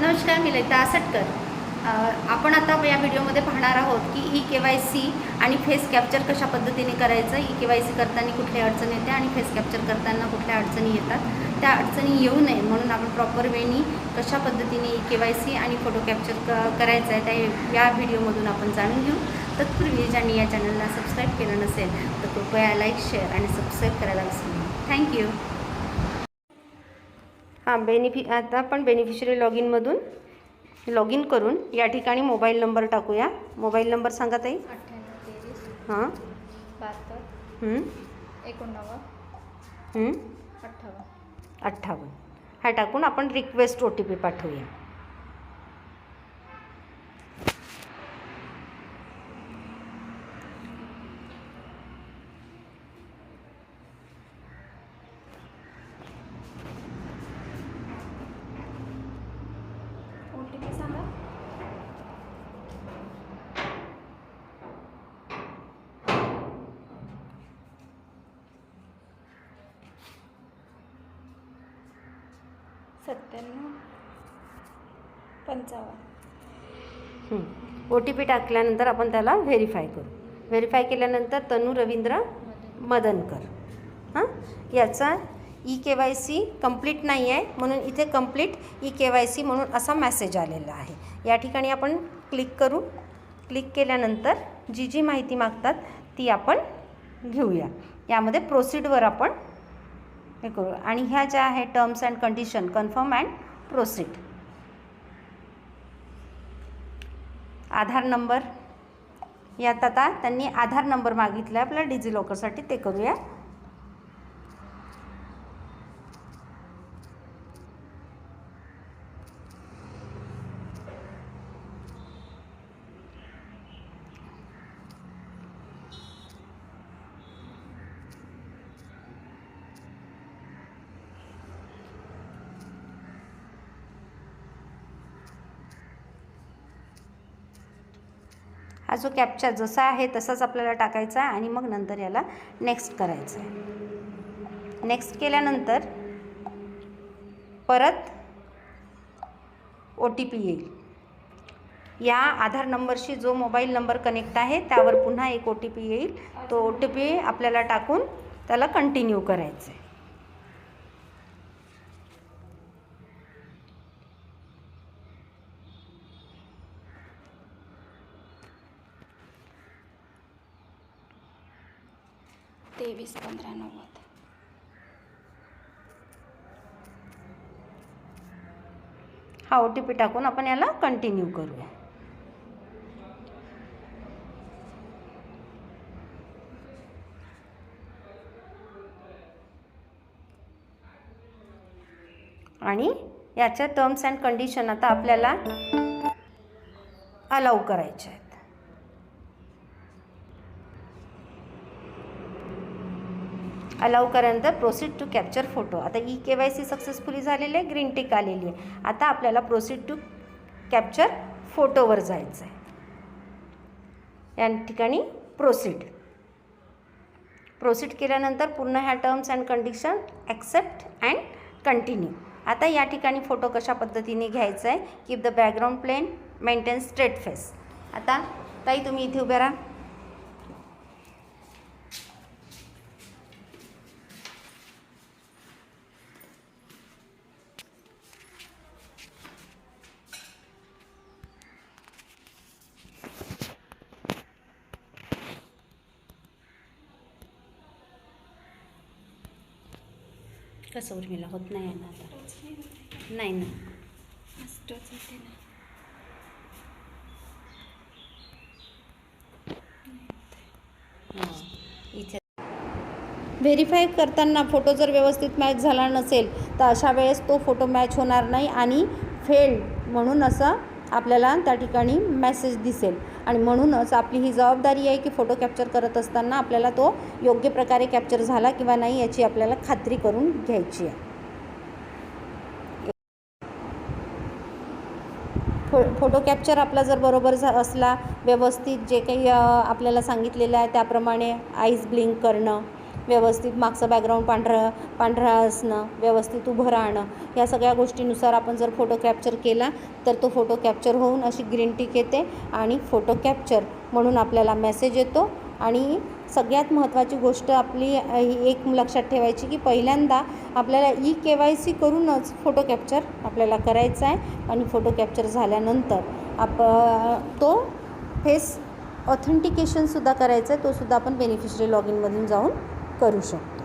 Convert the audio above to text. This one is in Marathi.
नमस्कार मी ललिता आसटकर. आपण आता या व्हिडिओमध्ये पाहणार आहोत की ई के वाय सी आणि फेस कॅप्चर कशा पद्धतीने करायचं ई के वाय सी करताना कुठल्या अडचणी येते आणि फेस कॅप्चर करताना कुठल्या अडचणी येतात. त्या अडचणी येऊ नये म्हणून आपण प्रॉपर वेनी कशा पद्धतीने ई के वाय सी आणि फोटो कॅप्चर क करायचं आहे त्या या व्हिडिओमधून आपण जाणून घेऊ. तत्पूर्वी ज्यांनी या चॅनलला सबस्क्राईब केलं नसेल तर कृपया लाईक शेअर आणि सबस्क्राईब करायला विसरू थँक्यू हां बेनिफि आता आपण बेनिफिशरी लॉग इनमधून लॉग इन करून या ठिकाणी मोबाईल नंबर टाकूया. मोबाईल नंबर सांगा ताई. हां. बहात्तर एकोणनव्वद हं, अठ्ठावन्न. हा टाकून आपण रिक्वेस्ट ओ टी पी पाठवूया. सत्त्याण्णव पंचावन्न. ओ टी पी टाकल्यानंतर आपण त्याला व्हेरीफाय करू. व्हेरीफाय केल्यानंतर तनू रवींद्र मदनकर. हां? याचा E K Y C complete नाही आहे म्हणून इथे complete E K Y C म्हणून असा मॅसेज आलेला आहे. या ठिकाणी आपण क्लिक करू. क्लिक केल्यानंतर जी जी माहिती मागतात ती आपण घेऊया. यामध्ये प्रोसीडवर आपण हे करू. आणि ह्या ज्या आहे terms and condition confirm and proceed Aadhaar number यात आता त्यांनी आधार नंबर मागितला. आहे आपल्याला डिजिलॉकरसाठी ते करूया. हा जो कॅपचा जसा आहे तसाच आपल्याला टाकायचा आहे आणि मग नंतर याला नेक्स्ट करायचं आहे नेक्स्ट केल्यानंतर परत ओ टी पी येईल. या आधार नंबरशी जो मोबाईल नंबर कनेक्ट आहे त्यावर पुन्हा एक ओ टी पी येईल. तो ओ टी पी आपल्याला टाकून त्याला कंटिन्यू करायचं आहे तेवीस पंधरा नव्वद. हा ओ टी पी टाकून आपण याला कंटिन्यू करूया. आणि याच्या टर्म्स अँड कंडिशन आता आपल्याला अलाव करायचे आहेत. अलाव करानंतर प्रोसीड टू कॅप्चर फोटो आता E K Y C successfully झालेली आहे ग्रीन टिक आलेली आहे. आता आपल्याला प्रोसीड टू कॅप्चर फोटोवर जायचं आहे या ठिकाणी प्रोसीड प्रोसीड केल्यानंतर पूर्ण ह्या terms and condition accept and continue आता या ठिकाणी फोटो कशा पद्धतीने घ्यायचा आहे keep the background plain maintain straight face आता ताई तुम्ही इथे उभ्या राहा. कसं उर्मिला? होत नाही आहे ना आता. नाही ना. होते ना इथे. व्हेरीफाय करताना फोटो जर व्यवस्थित मॅच झाला नसेल तर अशा वेळेस तो फोटो मॅच होणार नाही आणि फेल्ड म्हणून असं आपल्याला त्या ठिकाणी मेसेज दिसेल. आणि म्हणूनच आपली ही जबाबदारी आहे की फोटो कॅप्चर करत असताना आपल्याला तो योग्य प्रकारे कॅप्चर झाला किंवा नाही याची आपल्याला खात्री करून घ्यायची आहे. फो फोटो कॅप्चर आपला जर बरोबर झा असला व्यवस्थित जे काही आपल्याला सांगितलेलं आहे त्याप्रमाणे आईज ब्लिंक करणं व्यवस्थित मागचं बॅकग्राऊंड पांढरं पांढरा असणं व्यवस्थित उभं राहणं या सगळ्या गोष्टीनुसार आपण जर फोटो कॅप्चर केला तर तो फोटो कॅप्चर होऊन अशी ग्रीन टिक येते आणि फोटो कॅप्चर म्हणून आपल्याला मेसेज येतो. आणि सगळ्यात महत्त्वाची गोष्ट आपली ही एक लक्षात ठेवायची की पहिल्यांदा आपल्याला ई के वाय सी करूनच फोटो कॅप्चर आपल्याला करायचा आहे आणि फोटो कॅप्चर झाल्यानंतर आप तो फेस ऑथेंटिकेशनसुद्धा करायचं आहे तोसुद्धा आपण बेनिफिशरी लॉग इनमधून जाऊन करू शकतो.